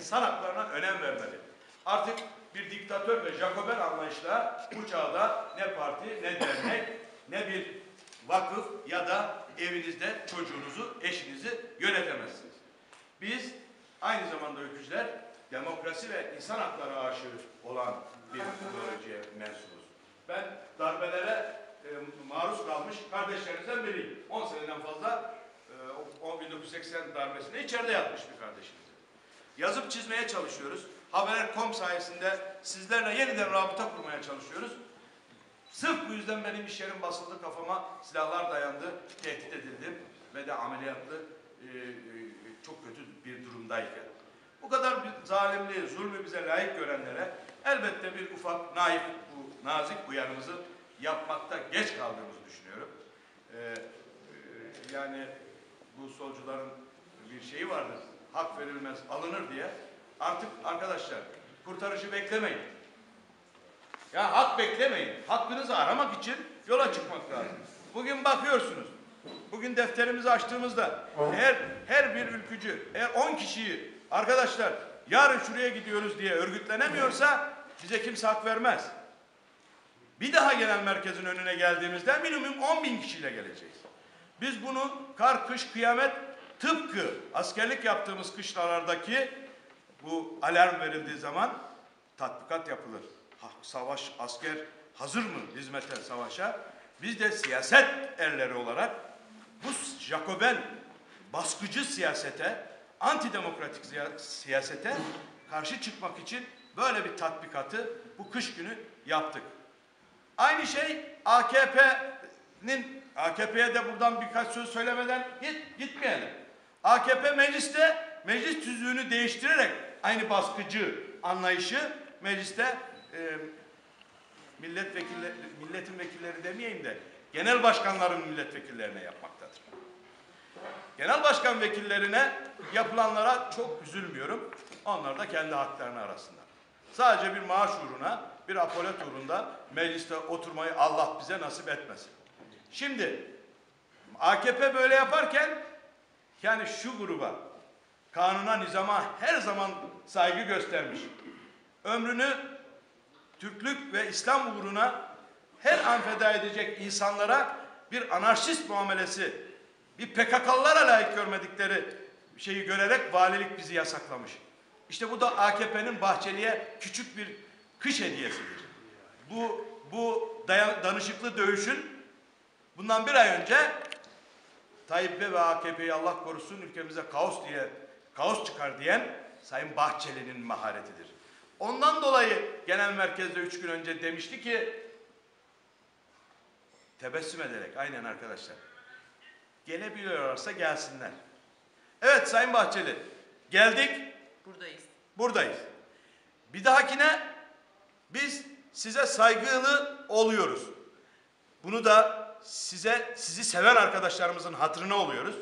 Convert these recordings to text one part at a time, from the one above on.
insan haklarına önem vermeli. Artık bir diktatör ve Jacoben anlayışla bu çağda ne parti, ne dernek, ne bir vakıf ya da evinizde çocuğunuzu, eşinizi yönetemezsiniz. Biz aynı zamanda ülkücüler demokrasi ve insan hakları aşığı olan bir ideolojiye mensubuz. Ben darbelere e, maruz kalmış kardeşlerinizden biriyim. 10 seneden fazla e, o- o 1980 darbesinde içeride yatmış bir kardeşimiz. Yazıp çizmeye çalışıyoruz. Haber.com sayesinde sizlerle yeniden rabıta kurmaya çalışıyoruz. Sırf bu yüzden benim iş yerim basıldı, kafama silahlar dayandı, tehdit edildim ve de ameliyatlı e, e, çok kötü bir durumdayken. Bu kadar bir zalimliği, zulmü bize layık görenlere elbette bir ufak naif, bu nazik uyarımızı yapmakta geç kaldığımızı düşünüyorum. E, e, yani bu solcuların bir şeyi vardır. Hak verilmez, alınır diye. Artık arkadaşlar kurtarıcı beklemeyin. Ya hak beklemeyin. Hakkınızı aramak için yola çıkmak lazım. Bugün bakıyorsunuz. Bugün defterimizi açtığımızda eğer her bir ülkücü, eğer 10 kişiyi arkadaşlar yarın şuraya gidiyoruz diye örgütlenemiyorsa bize kimse hak vermez. Bir daha genel merkezin önüne geldiğimizde minimum 10 bin kişiyle geleceğiz. Biz bunu kar, kış, kıyamet tıpkı askerlik yaptığımız kışlalardaki bu alarm verildiği zaman tatbikat yapılır. Ha, savaş, asker hazır mı hizmete, savaşa? Biz de siyaset erleri olarak bu Jacoben baskıcı siyasete, antidemokratik siya- siyasete karşı çıkmak için böyle bir tatbikatı bu kış günü yaptık. Aynı şey AKP'nin AKP'ye de buradan birkaç söz söylemeden git, gitmeyelim. AKP mecliste meclis tüzüğünü değiştirerek aynı baskıcı anlayışı mecliste e, milletvekilleri, milletin vekilleri demeyeyim de genel başkanların milletvekillerine yapmaktadır. Genel başkan vekillerine yapılanlara çok üzülmüyorum. Onlar da kendi haklarını arasınlar. Sadece bir maaş uğruna, bir apolet uğrunda mecliste oturmayı Allah bize nasip etmesin. Şimdi AKP böyle yaparken yani şu gruba, kanuna, nizama her zaman saygı göstermiş. Ömrünü Türklük ve İslam uğruna her an feda edecek insanlara bir anarşist muamelesi, bir PKK'lılara layık görmedikleri şeyi görerek valilik bizi yasaklamış. İşte bu da AKP'nin Bahçeli'ye küçük bir kış hediyesidir. Bu bu danışıklı dövüşün bundan bir ay önce Tayyip Bey ve AKP'yi Allah korusun ülkemize kaos diye kaos çıkar diyen Sayın Bahçeli'nin maharetidir. Ondan dolayı genel merkezde üç gün önce demişti ki tebessüm ederek aynen arkadaşlar gelebiliyorlarsa gelsinler. Evet Sayın Bahçeli geldik Buradayız. buradayız. Bir dahakine biz size saygılı oluyoruz. Bunu da size sizi seven arkadaşlarımızın hatırına oluyoruz.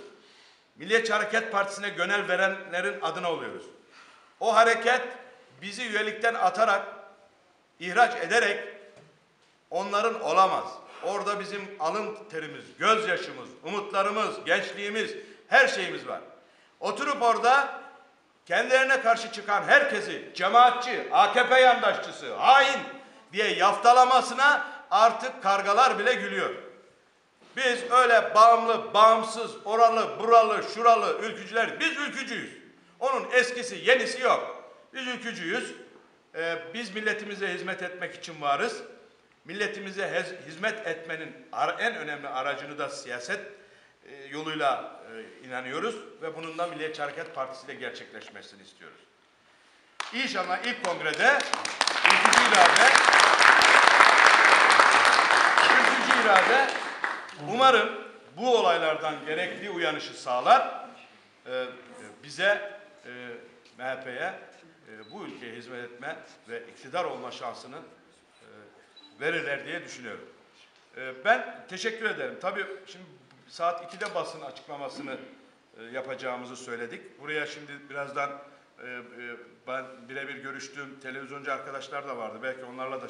Milliyetçi Hareket Partisi'ne gönel verenlerin adına oluyoruz. O hareket bizi üyelikten atarak, ihraç ederek onların olamaz. Orada bizim alın terimiz, gözyaşımız, umutlarımız, gençliğimiz, her şeyimiz var. Oturup orada kendilerine karşı çıkan herkesi cemaatçi, AKP yandaşçısı, hain diye yaftalamasına artık kargalar bile gülüyor. Biz öyle bağımlı, bağımsız, oralı, buralı, şuralı ülkücüler, biz ülkücüyüz. Onun eskisi, yenisi yok. Biz ülkücüyüz. Ee, biz milletimize hizmet etmek için varız. Milletimize hizmet etmenin en önemli aracını da siyaset e, yoluyla e, inanıyoruz ve bunun da Milliyetçi Hareket Partisi ile gerçekleşmesini istiyoruz. İnşallah ilk kongrede ülkücü irade ülkücü irade umarım bu olaylardan gerekli uyanışı sağlar. Ee, bize e, MHP'ye e, bu ülkeye hizmet etme ve iktidar olma şansını e, verirler diye düşünüyorum. E, ben teşekkür ederim. Tabii şimdi saat 2'de basın açıklamasını yapacağımızı söyledik. Buraya şimdi birazdan ben birebir görüştüğüm televizyoncu arkadaşlar da vardı. Belki onlarla da